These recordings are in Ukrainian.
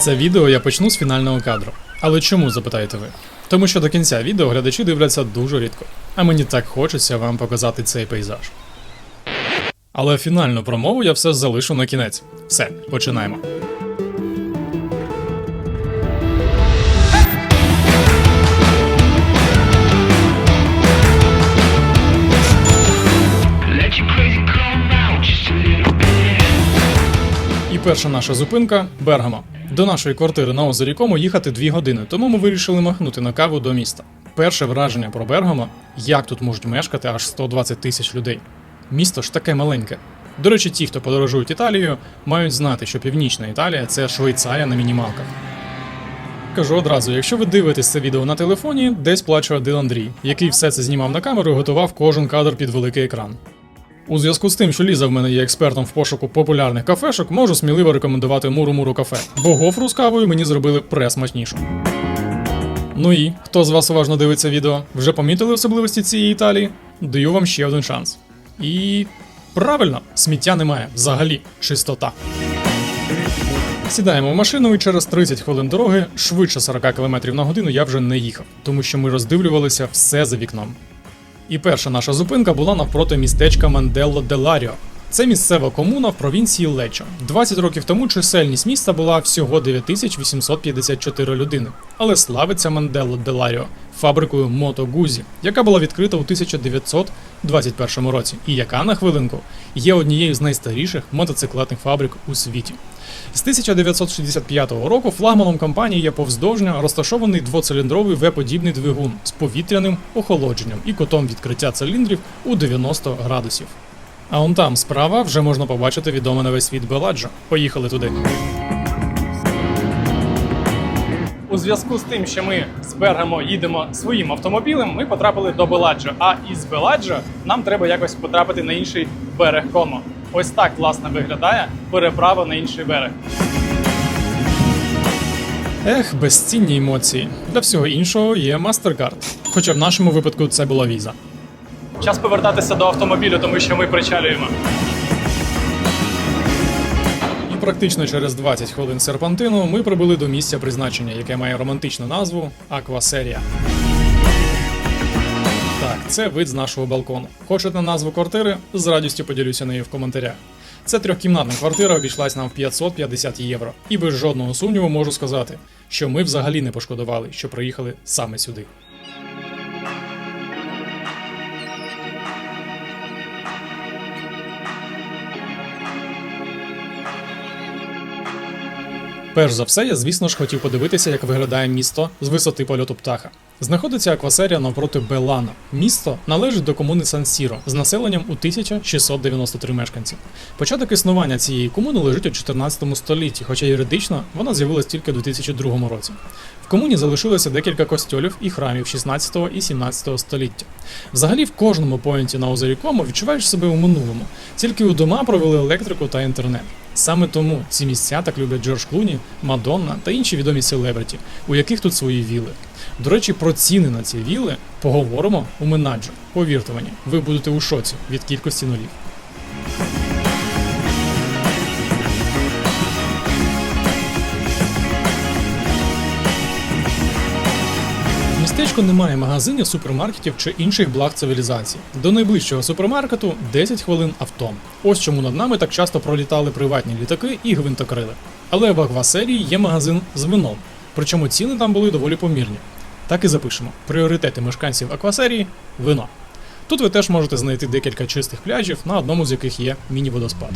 Це відео я почну з фінального кадру. Але чому запитаєте ви? Тому що до кінця відео глядачі дивляться дуже рідко, а мені так хочеться вам показати цей пейзаж. Але фінальну промову я все залишу на кінець. Все, починаємо. І перша наша зупинка Бергамо. До нашої квартири на озері Кому їхати дві години, тому ми вирішили махнути на каву до міста. Перше враження про Бергамо, як тут можуть мешкати аж 120 тисяч людей. Місто ж таке маленьке. До речі, ті, хто подорожують Італією, мають знати, що Північна Італія це Швейцарія на мінімалках. Кажу одразу, якщо ви дивитесь це відео на телефоні, десь плаче один Андрій, який все це знімав на камеру і готував кожен кадр під великий екран. У зв'язку з тим, що Ліза в мене є експертом в пошуку популярних кафешок, можу сміливо рекомендувати Муру-Муру кафе, бо гофру з кавою мені зробили пресмачнішу. Ну і хто з вас уважно дивиться відео, вже помітили особливості цієї Італії? Даю вам ще один шанс. І правильно, сміття немає, взагалі чистота. Сідаємо в машину і через 30 хвилин дороги, швидше 40 км на годину я вже не їхав, тому що ми роздивлювалися все за вікном. І перша наша зупинка була навпроти містечка Манделло де Ларіо. Це місцева комуна в провінції Лечо. 20 років тому чисельність міста була всього 9854 людини, але славиться Манделло де Ларіо фабрикою Мото Гузі, яка була відкрита у 1921 році, і яка на хвилинку є однією з найстаріших мотоциклетних фабрик у світі. З 1965 року флагманом компанії є повздовжньо розташований двоциліндровий V-подібний двигун з повітряним охолодженням і кутом відкриття циліндрів у 90 градусів. А он там справа вже можна побачити відоме на весь світ Беладжо. Поїхали туди. У зв'язку з тим, що ми з Бергамо їдемо своїм автомобілем, ми потрапили до Беладжо. А із Беладжо нам треба якось потрапити на інший берег Комо. Ось так власне виглядає переправа на інший берег. Ех, безцінні емоції. Для всього іншого є MasterCard. Хоча в нашому випадку це була віза. Час повертатися до автомобілю, тому що ми причалюємо. Практично через 20 хвилин серпантину ми прибули до місця призначення, яке має романтичну назву Аквасерія. Так, це вид з нашого балкону. Хочете назву квартири? З радістю поділюся нею в коментарях. Це трьохкімнатна квартира обійшлась нам в 550 євро. І без жодного сумніву можу сказати, що ми взагалі не пошкодували, що приїхали саме сюди. Перш за все, я, звісно ж, хотів подивитися, як виглядає місто з висоти польоту птаха. Знаходиться аквасерія навпроти Белано. Місто належить до комуни Сан-Сіро з населенням у 1693 мешканці. Початок існування цієї комуни лежить у 14 столітті, хоча юридично вона з'явилась тільки у 2002 році. В комуні залишилося декілька костьолів і храмів 16 і 17 століття. Взагалі, в кожному поінті на озері Комо відчуваєш себе у минулому, тільки у дома провели електрику та інтернет. Саме тому ці місця так люблять Джордж Клуні, Мадонна та інші відомі селебриті, у яких тут свої віли. До речі, про ціни на ці віли поговоримо у менеджер. Повірте мені, ви будете у шоці від кількості нулів. В немає магазинів, супермаркетів чи інших благ цивілізації. До найближчого супермаркету 10 хвилин автом. Ось чому над нами так часто пролітали приватні літаки і гвинтокрили. Але в Аквасерії є магазин з вином, причому ціни там були доволі помірні. Так і запишемо: пріоритети мешканців Аквасерії вино. Тут ви теж можете знайти декілька чистих пляжів, на одному з яких є міні-водоспад.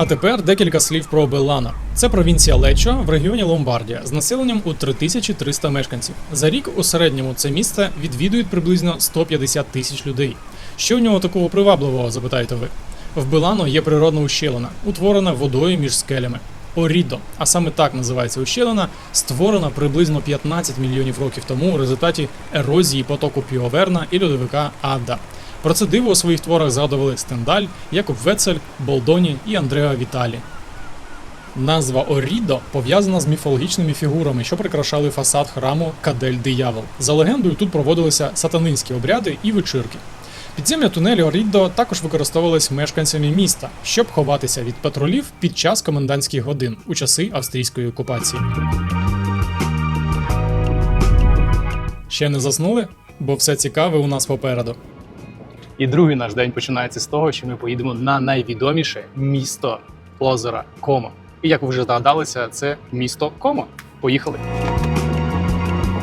А тепер декілька слів про Беллано. Це провінція Лечо в регіоні Ломбардія з населенням у 3300 мешканців. За рік у середньому це місце відвідують приблизно 150 тисяч людей. Що в нього такого привабливого, запитаєте ви? В Белано є природна ущелина, утворена водою між скелями. Орідо, а саме так називається ущелина, створена приблизно 15 мільйонів років тому у результаті ерозії потоку Піоверна і льодовика Ада. Про це диво у своїх творах згадували Стендаль, Якоб Вецель, Болдоні і Андреа Віталі. Назва Орідо пов'язана з міфологічними фігурами, що прикрашали фасад храму Кадель Диявол. За легендою, тут проводилися сатанинські обряди і вечірки. Підземля тунелю Ріддо також використовувались мешканцями міста, щоб ховатися від патрулів під час комендантських годин у часи австрійської окупації. Ще не заснули? Бо все цікаве у нас попереду. І другий наш день починається з того, що ми поїдемо на найвідоміше місто озера Комо. І як ви вже здогадалися, це місто Комо. Поїхали.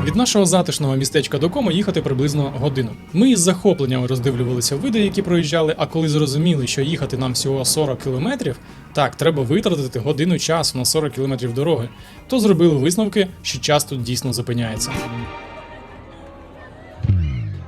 Від нашого затишного містечка до Комо їхати приблизно годину. Ми із захопленням роздивлювалися види, які проїжджали, а коли зрозуміли, що їхати нам всього 40 кілометрів, так, треба витратити годину часу на 40 кілометрів дороги, то зробили висновки, що час тут дійсно зупиняється.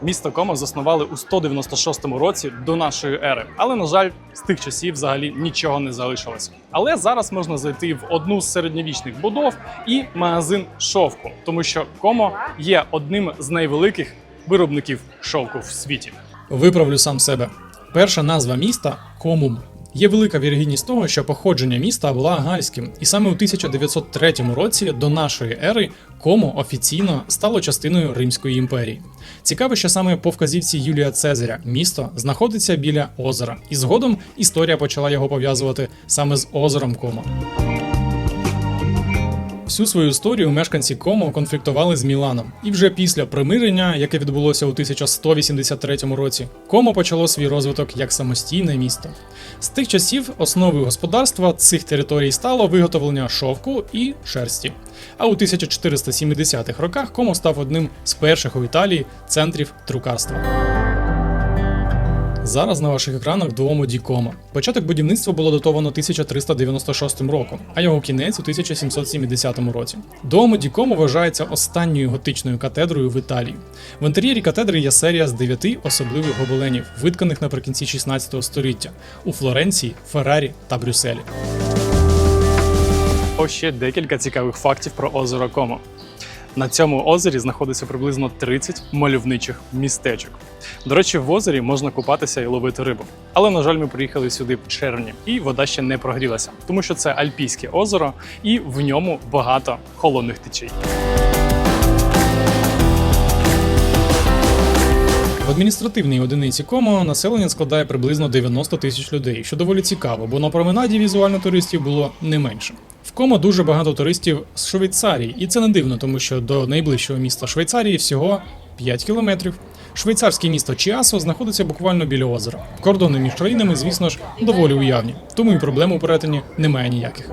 Місто Комо заснували у 196 році до нашої ери, але на жаль, з тих часів взагалі нічого не залишилось. Але зараз можна зайти в одну з середньовічних будов і магазин шовку, тому що Комо є одним з найвеликих виробників шовку в світі. Виправлю сам себе. Перша назва міста Комум. Є велика вірогідність того, що походження міста була гальським, і саме у 1903 році до нашої ери Комо офіційно стало частиною Римської імперії. Цікаво, що саме по вказівці Юлія Цезаря місто знаходиться біля озера, і згодом історія почала його пов'язувати саме з озером Комо. Всю свою історію мешканці Комо конфліктували з Міланом, і вже після примирення, яке відбулося у 1183 році, Комо почало свій розвиток як самостійне місто. З тих часів основою господарства цих територій стало виготовлення шовку і шерсті. А у 1470-х роках Комо став одним з перших у Італії центрів друкарства. Зараз на ваших екранах Дуомо ді Комо. Початок будівництва було датовано 1396 роком, а його кінець у 1770 році. Дуомо ді Комо вважається останньою готичною катедрою в Італії. В інтер'єрі катедри є серія з дев'яти особливих гобеленів, витканих наприкінці 16 століття у Флоренції, Феррарі та Брюсселі. Ще декілька цікавих фактів про озеро Комо. На цьому озері знаходиться приблизно 30 мальовничих містечок. До речі, в озері можна купатися і ловити рибу. Але, на жаль, ми приїхали сюди в червні, і вода ще не прогрілася, тому що це Альпійське озеро, і в ньому багато холодних течій. В адміністративній одиниці Комо населення складає приблизно 90 тисяч людей, що доволі цікаво, бо на променаді візуально туристів було не менше. В Комо дуже багато туристів з Швейцарії, і це не дивно, тому що до найближчого міста Швейцарії всього 5 кілометрів. Швейцарське місто Чіасо знаходиться буквально біля озера. Кордони між країнами, звісно ж, доволі уявні, тому і проблем у перетині немає ніяких.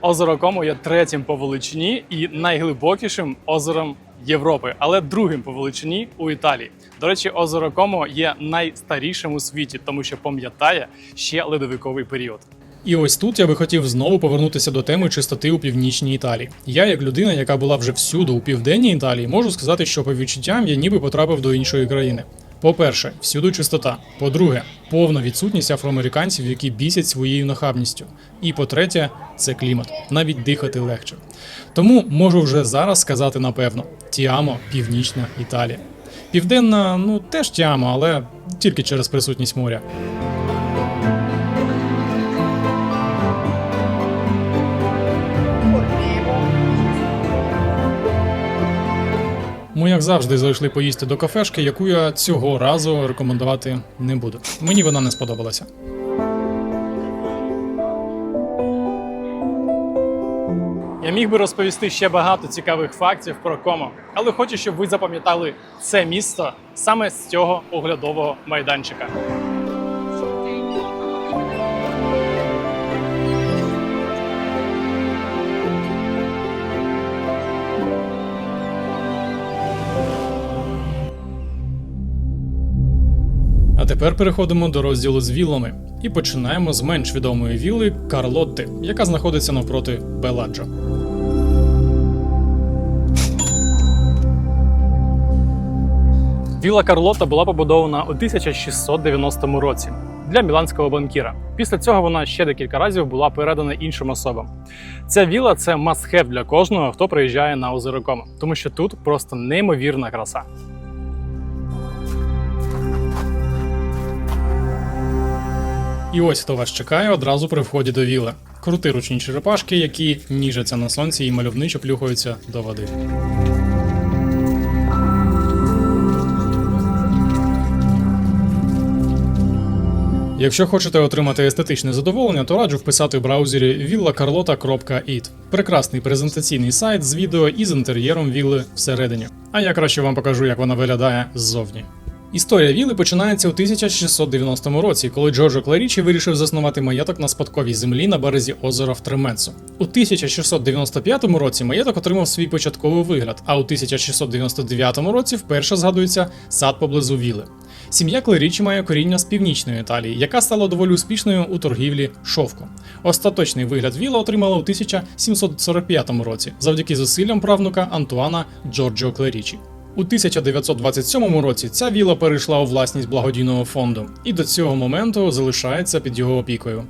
Озеро Комо є третім по величині і найглибокішим озером Європи, але другим по величині у Італії. До речі, озеро Комо є найстарішим у світі, тому що пам'ятає ще ледовиковий період. І ось тут я би хотів знову повернутися до теми чистоти у північній Італії. Я, як людина, яка була вже всюди у південній Італії, можу сказати, що по відчуттям я ніби потрапив до іншої країни. По-перше, всюди чистота. По-друге, повна відсутність афроамериканців, які бісять своєю нахабністю. І по-третє, це клімат. Навіть дихати легше. Тому можу вже зараз сказати напевно: Тіамо, Північна Італія. Південна, ну теж тяма, але тільки через присутність моря. Ми, як завжди, зайшли поїсти до кафешки, яку я цього разу рекомендувати не буду. Мені вона не сподобалася. Я міг би розповісти ще багато цікавих фактів про Комо, але хочу, щоб ви запам'ятали це місто саме з цього оглядового майданчика. Тепер переходимо до розділу з віллами і починаємо з менш відомої вілли Карлотти, яка знаходиться навпроти Беладжо. Віла Карлота була побудована у 1690 році для міланського банкіра. Після цього вона ще декілька разів була передана іншим особам. Ця віла це must-have для кожного, хто приїжджає на озеро Комо, тому що тут просто неймовірна краса. І ось хто вас чекає одразу при вході до віла. Крути ручні черепашки, які ніжаться на сонці і мальовничо плюхаються до води. Якщо хочете отримати естетичне задоволення, то раджу вписати в браузері villacarlota.it. прекрасний презентаційний сайт з відео і з інтер'єром вілли всередині. А я краще вам покажу, як вона виглядає ззовні. Історія віли починається у 1690 році, коли Джорджо Кларічі вирішив заснувати маєток на спадковій землі на березі озера в Тремецу. У 1695 році маєток отримав свій початковий вигляд, а у 1699 році вперше згадується сад поблизу віли. Сім'я Клерічі має коріння з північної Італії, яка стала доволі успішною у торгівлі шовком. Остаточний вигляд віла отримала у 1745 році завдяки зусиллям правнука Антуана Джорджо Клерічі. У 1927 році ця віла перейшла у власність благодійного фонду і до цього моменту залишається під його опікою.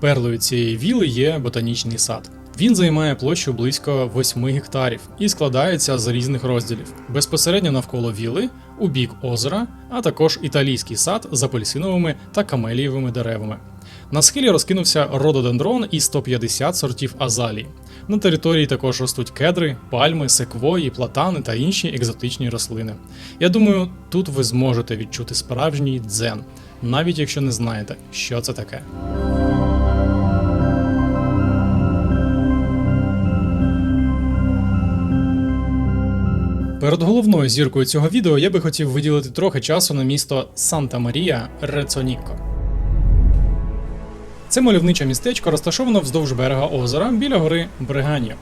Перлою цієї віли є ботанічний сад. Він займає площу близько 8 гектарів і складається з різних розділів. Безпосередньо навколо віли, у бік озера, а також італійський сад з апельсиновими та камелієвими деревами. На схилі розкинувся рододендрон і 150 сортів азалії. На території також ростуть кедри, пальми, секвої, платани та інші екзотичні рослини. Я думаю, тут ви зможете відчути справжній дзен, навіть якщо не знаєте, що це таке. Перед головною зіркою цього відео я би хотів виділити трохи часу на місто Санта Марія Рецонікко. Це мальовниче містечко розташовано вздовж берега озера біля гори Бреганія.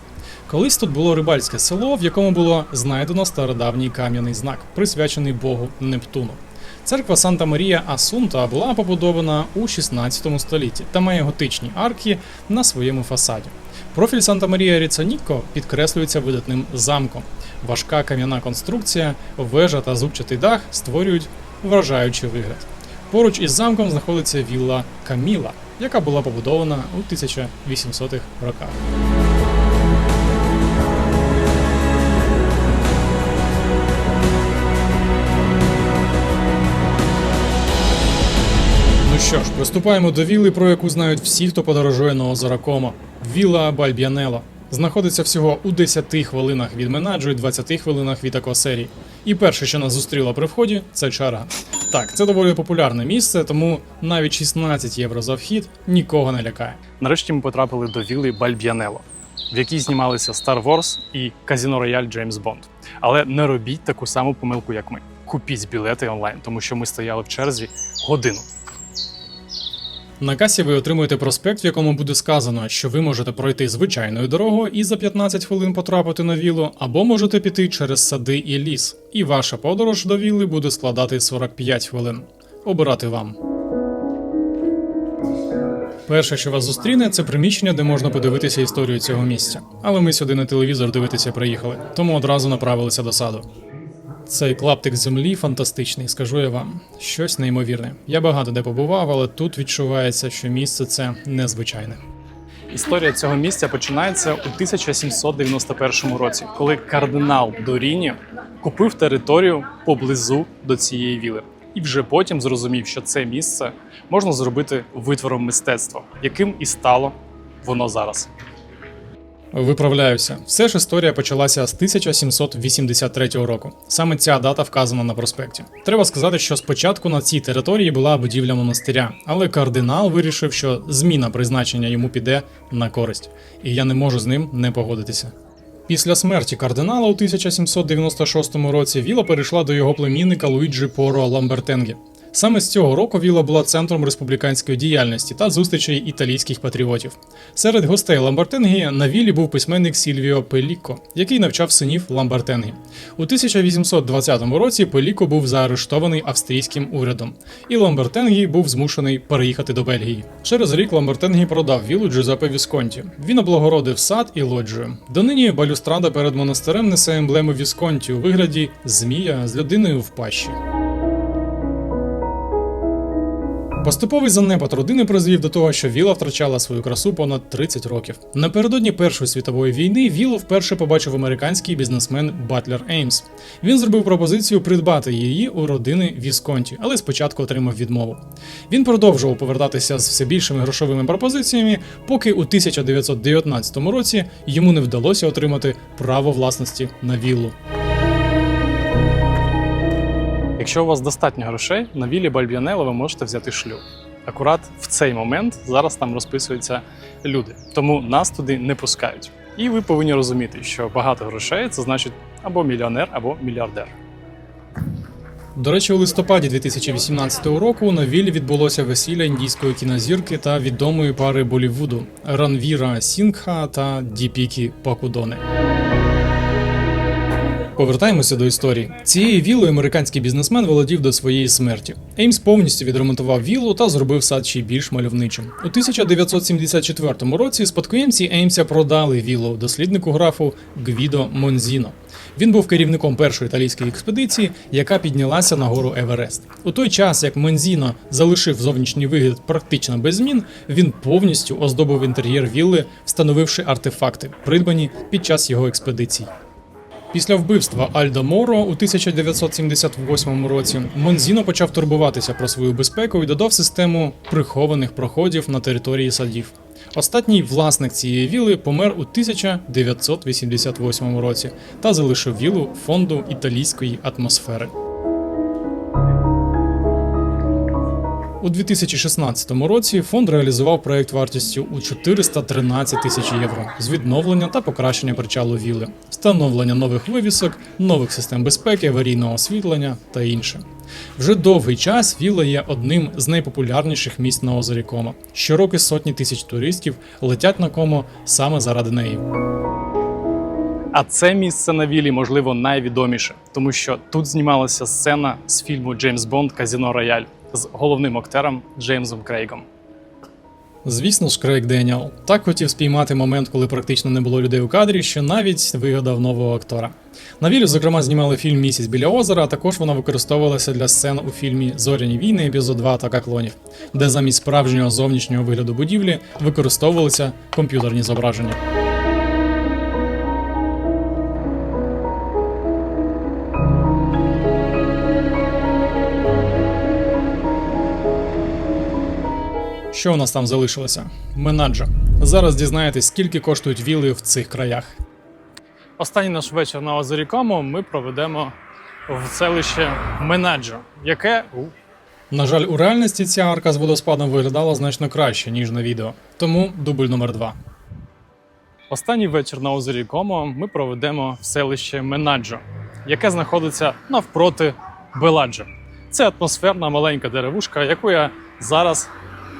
Колись тут було рибальське село, в якому було знайдено стародавній кам'яний знак, присвячений богу Нептуну. Церква Санта Марія Асунта була побудована у 16 столітті та має готичні арки на своєму фасаді. Профіль Санта Марія Ріцанікко підкреслюється видатним замком. Важка кам'яна конструкція, вежа та зубчатий дах створюють вражаючий вигляд. Поруч із замком знаходиться вілла Каміла, яка була побудована у 1800-х роках. Ну що ж, приступаємо до вілли, про яку знають всі, хто подорожує на озеро Комо. Віла Бальб'янело. Знаходиться всього у 10 хвилинах від Менаджу і 20 хвилинах від Аквасерії. І перше, що нас зустріло при вході, це чара. Так, це доволі популярне місце, тому навіть 16 євро за вхід нікого не лякає. Нарешті ми потрапили до вілли Бальб'янело, в якій знімалися Star Wars і Казіно Рояль Джеймс Бонд. Але не робіть таку саму помилку, як ми. Купіть білети онлайн, тому що ми стояли в черзі годину. На касі ви отримуєте проспект, в якому буде сказано, що ви можете пройти звичайною дорогою і за 15 хвилин потрапити на віллу, або можете піти через сади і ліс, і ваша подорож до вілли буде складати 45 хвилин. Обирати вам. Перше, що вас зустріне, це приміщення, де можна подивитися історію цього місця. Але ми сюди на телевізор дивитися приїхали, тому одразу направилися до саду. Цей клаптик землі фантастичний, скажу я вам. Щось неймовірне. Я багато де побував, але тут відчувається, що місце це незвичайне. Історія цього місця починається у 1791 році, коли кардинал Доріні купив територію поблизу до цієї віли. І вже потім зрозумів, що це місце можна зробити витвором мистецтва, яким і стало воно зараз. Виправляюся. Все ж історія почалася з 1783 року. Саме ця дата вказана на проспекті. Треба сказати, що спочатку на цій території була будівля монастиря, але кардинал вирішив, що зміна призначення йому піде на користь, і я не можу з ним не погодитися. Після смерті кардинала у 1796 році віла перейшла до його племінника Луїджі Поро Ламбертенгі. Саме з цього року віла була центром республіканської діяльності та зустрічей італійських патріотів. Серед гостей Ламбертенгі на вілі був письменник Сільвіо Пелікко, який навчав синів Ламбертенгі. У 1820 році Пелікко був заарештований австрійським урядом, і Ламбертенгі був змушений переїхати до Бельгії. Через рік Ламбертенгі продав вілу Джузеппе Вісконті. Він облагородив сад і лоджію. Донині балюстрада перед монастирем несе емблему Вісконті у вигляді змія з людиною в пащі. Поступовий занепад родини призвів до того, що Віла втрачала свою красу понад 30 років. Напередодні Першої світової війни Віллу вперше побачив американський бізнесмен Батлер Еймс. Він зробив пропозицію придбати її у родини Вісконті, але спочатку отримав відмову. Він продовжував повертатися з все більшими грошовими пропозиціями, поки у 1919 році йому не вдалося отримати право власності на віллу. Якщо у вас достатньо грошей, на віллі Бальб'янело ви можете взяти шлюб. акурат в цей момент зараз там розписуються люди, тому нас туди не пускають. І ви повинні розуміти, що багато грошей це значить або мільйонер, або мільярдер. До речі, у листопаді 2018 року на віллі відбулося весілля індійської кінозірки та відомої пари Болівуду Ранвіра Сінгха та Діпікі Пакудони. Повертаємося до історії. Цією вілою американський бізнесмен володів до своєї смерті. Еймс повністю відремонтував віллу та зробив сад ще більш мальовничим. У 1974 році спадкоємці Еймса продали віллу досліднику графу Гвідо Монзіно. Він був керівником першої італійської експедиції, яка піднялася на гору Еверест. У той час, як Монзіно залишив зовнішній вигляд практично без змін, він повністю оздобив інтер'єр вілли, встановивши артефакти, придбані під час його експедицій. Після вбивства Альдо Моро у 1978 році Монзіно почав турбуватися про свою безпеку і додав систему прихованих проходів на території садів. Останній власник цієї віли помер у 1988 році та залишив вілу фонду італійської атмосфери. У 2016 році фонд реалізував проект вартістю у 413 тисяч євро з відновлення та покращення причалу віли, встановлення нових вивісок, нових систем безпеки, аварійного освітлення та інше. Вже довгий час віла є одним з найпопулярніших місць на озері Комо. Щороки сотні тисяч туристів летять на Комо саме заради неї. А це місце на вілі, можливо, найвідоміше, тому що тут знімалася сцена з фільму Джеймс Бонд Казіно Рояль з головним актером Джеймсом Крейгом. Звісно ж, Крейг Деніел так хотів спіймати момент, коли практично не було людей у кадрі, що навіть вигадав нового актора. На вілі, зокрема, знімали фільм Місяць біля озера, а також вона використовувалася для сцен у фільмі Зоряні війни епізод 2 Атака клонів, де замість справжнього зовнішнього вигляду будівлі використовувалися комп'ютерні зображення. Що у нас там залишилося? Менаджа. Зараз дізнаєтесь, скільки коштують віли в цих краях. Останній наш вечір на озері Комо ми проведемо в селище Менаджо, яке На жаль, у реальності ця арка з водоспадом виглядала значно краще, ніж на відео. Тому дубль номер 2 Останній вечір на озері Комо ми проведемо в селище Менаджо, яке знаходиться навпроти Беладжо. Це атмосферна маленька деревушка, яку я зараз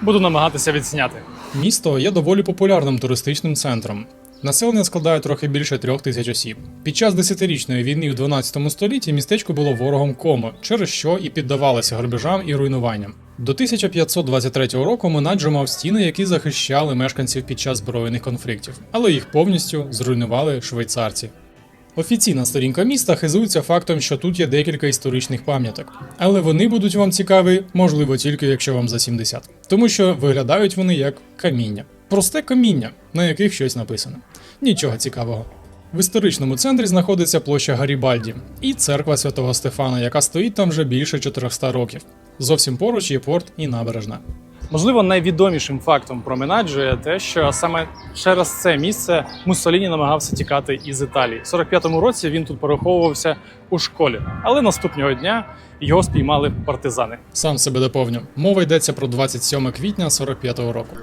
буду намагатися відсняти. Місто є доволі популярним туристичним центром. Населення складає трохи більше трьох тисяч осіб. Під час десятирічної війни в 12 столітті містечко було ворогом Комо, через що і піддавалося грабежам і руйнуванням. До 1523 року Менаджо мав стіни, які захищали мешканців під час збройних конфліктів, але їх повністю зруйнували швейцарці. Офіційна сторінка міста хизується фактом, що тут є декілька історичних пам'яток, але вони будуть вам цікаві, можливо, тільки якщо вам за 70, тому що виглядають вони як каміння. Просте каміння, на яких щось написано. Нічого цікавого. В історичному центрі знаходиться площа Гарібальді і церква святого Стефана, яка стоїть там вже більше 400 років. Зовсім поруч є порт і набережна. Можливо, найвідомішим фактом про Менаджо є те, що саме через це місце Муссоліні намагався тікати із Італії. У 45-му році він тут переховувався у школі, але наступного дня його спіймали партизани. Сам себе доповню. Мова йдеться про 27 квітня 45-го року.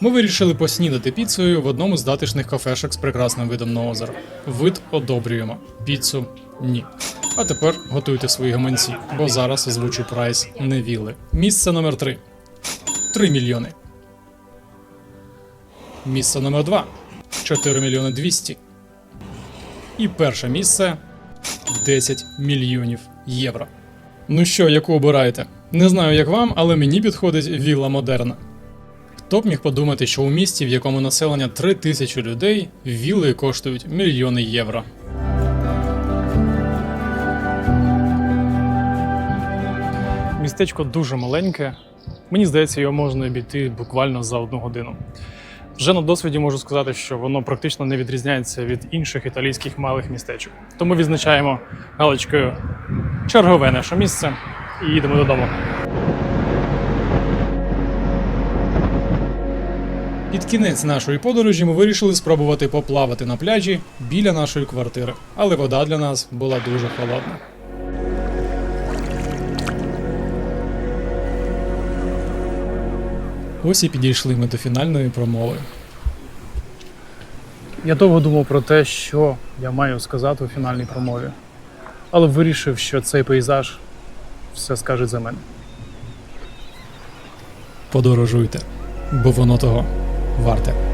Ми вирішили поснідати піцею в одному з затишних кафешок з прекрасним видом на озеро. Вид одобрюємо, піцу ні. А тепер готуйте свої гаманці, бо зараз озвучу прайс не вілли. Місце номер 3 3 мільйони. Місце номер 2 4 мільйони 200. І перше місце 10 мільйонів євро. Ну що, яку обираєте? Не знаю, як вам, але мені підходить вілла модерна. Хто б міг подумати, що у місті, в якому населення 3 тисячі людей, вілли коштують мільйони євро. Містечко дуже маленьке. Мені здається, його можна обійти буквально за одну годину. Вже на досвіді можу сказати, що воно практично не відрізняється від інших італійських малих містечок. Тому відзначаємо галочкою чергове наше місце і їдемо додому. Під кінець нашої подорожі ми вирішили спробувати поплавати на пляжі біля нашої квартири, але вода для нас була дуже холодна. Ось і підійшли ми до фінальної промови. Я довго думав про те, що я маю сказати у фінальній промові, але вирішив, що цей пейзаж все скаже за мене. Подорожуйте, бо воно того варте.